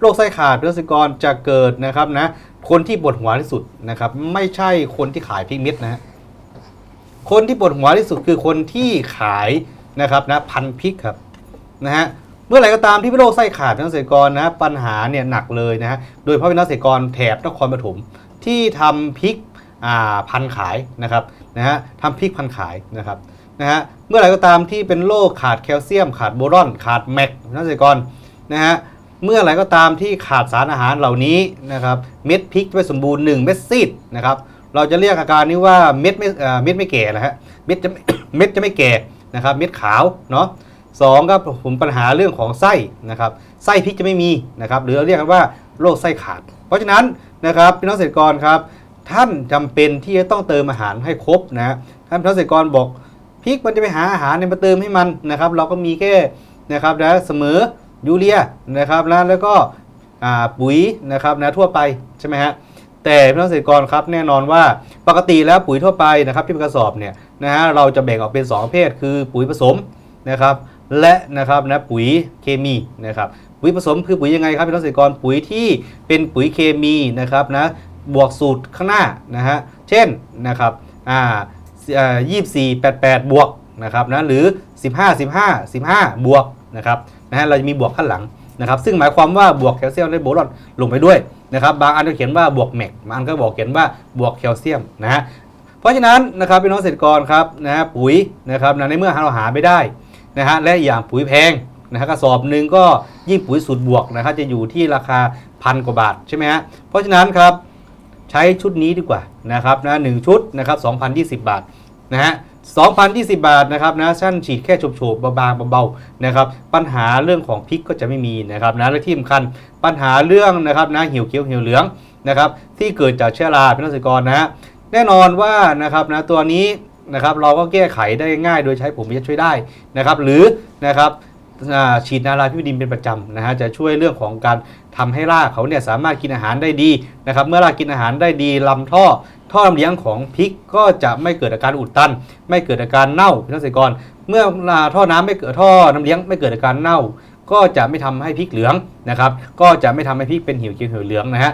โรคไส้ขาดเกษตรกรจะเกิดนะครับนะคนที่ปวดหัวที่สุดนะครับไม่ใช่คนที่ขายพริกเม็ดนะ คนที่ปวดหัวที่สุดคือคนที่ขายนะครับนะพันพริกครับนะฮะเมื่อไหร่ก็ตามที่เป็นโรคไส้ขาดเกษตรกรนะปัญหาเนี่ยหนักเลยนะฮะโดยเฉพาะเป็นเกษตรกรแถบนครปฐมที่ทำพริกอ่าพันขายนะครับนะฮะทำพริกพันขายนะครับนะฮะเมื่อไหร่ก็ตามที่เป็นโรคขาดแคลเซียม ขาดโบรอน ขาดแมกเกษตรกรนะฮะ เมื่อไรก็ตามที่ขาดสารอาหารเหล่านี้นะครับเม็ดพริกจะไม่สมบูรณ์ 1 เม็ดซีดนะครับเราจะเรียกอาการนี้ว่าเม็ดไม่เม็ดไม่แก่นะฮะเม็ดจะเม็ดจะไม่แก่นะครับเม็ดขาวเนาะสองครับผมปัญหาเรื่องของไส้นะครับไส้พริกจะไม่มีนะครับหรือเราเรียกกันว่าโรคไส้ขาด เพราะฉะนั้นนะครับพี่น้องเกษตรกรครับท่านจำเป็นที่จะต้องเติมอาหารให้ครบนะฮะท่านพี่น้องเกษตรกรบอกพริกมันจะไปหาอาหารเนี่ยมาเติมให้มันนะครับเราก็มีแค่นะครับนะเสมอ ยูเรียนะครับนะแล้วก็ปุ๋ยนะครับนะทั่วไปใช่ไหมฮะแต่พี่น้องเกษตรกรครับแน่นอนว่าปกติแล้วปุ๋ยทั่วไปนะครับที่เป็นกระสอบเนี่ยนะฮะเราจะแบ่งออกเป็น2ประเภทคือปุ๋ยผสมนะครับและนะครับนะปุ๋ยเคมีนะครับปุ๋ยผสมคือปุ๋ยยังไงครับพี่น้องเกษตรกรปุ๋ยที่เป็นปุ๋ยเคมีนะครับนะบวกสูตรข้างหน้านะฮะเช่นนะครับอ่ายี่สี่แปดแปดบวกนะครับนะหรือ 15 15 15 บวกนะครับนะฮะเราจะมีบวกข้างหลังนะครับซึ่งหมายความว่าบวกแคลเซียมและโบรอนลงไปด้วยนะครับบางอันก็เขียนว่าบวกแมกบางอันก็บอกเขียนว่าบวกแคลเซียมนะฮะเพราะฉะนั้นนะครับพี่น้องเกษตรกรครับนะฮะปุ๋ยนะครับในเมื่อเราหาไม่ได้นะฮะและอย่างปุ๋ยแพงนะฮะกระสอบหนึ่งก็ยิ่งปุ๋ยสูตรบวกนะครับจะอยู่ที่ราคาพันกว่าบาทใช่ไหมฮะเพราะฉะนั้นครับใช้ชุดนี้ดีกว่านะครับนะหนึ่งชุดนะครับ2,020 บาทนะฮะ 2,020 บาทนะครับนะชั้นฉีดแค่โฉบๆบางๆเบาๆนะครับปัญหาเรื่องของพริกก็จะไม่มีนะครับนะและที่สำคัญปัญหาเรื่องนะครับนะเหี่ยวเขียวเหี่ยวเหลืองนะครับที่เกิดจากเชื้อราพี่น้องเกษตรกรนะฮะแน่นอนว่านะครับนะตัวนี้นะครับเราก็แก้ไขได้ง่ายโดยใช้ผมิตรช่วยได้นะครับหรือนะครับฉีดนาราพิวดินเป็นประจำนะฮะจะช่วยเรื่องของการทำให้รากเขาเนี่ยสามารถกินอาหารได้ดีนะครับเมื่อรากกินอาหารได้ดีลำท่อ ท่อลำเลี้ยงของพริกก็จะไม่เกิดอาการอุดตัน ไม่เกิดอาการเน่าพี่น้องเกษตรกร เมื่อท่อน้ำไม่เกิดท่อน้ำเลี้ยงไม่เกิดอาการเน่า ก็จะไม่ทำให้พริกเหลืองนะครับ ก็จะไม่ทำให้พริกเป็นเหี่ยวเขียวเหี่ยวเหลืองนะฮะ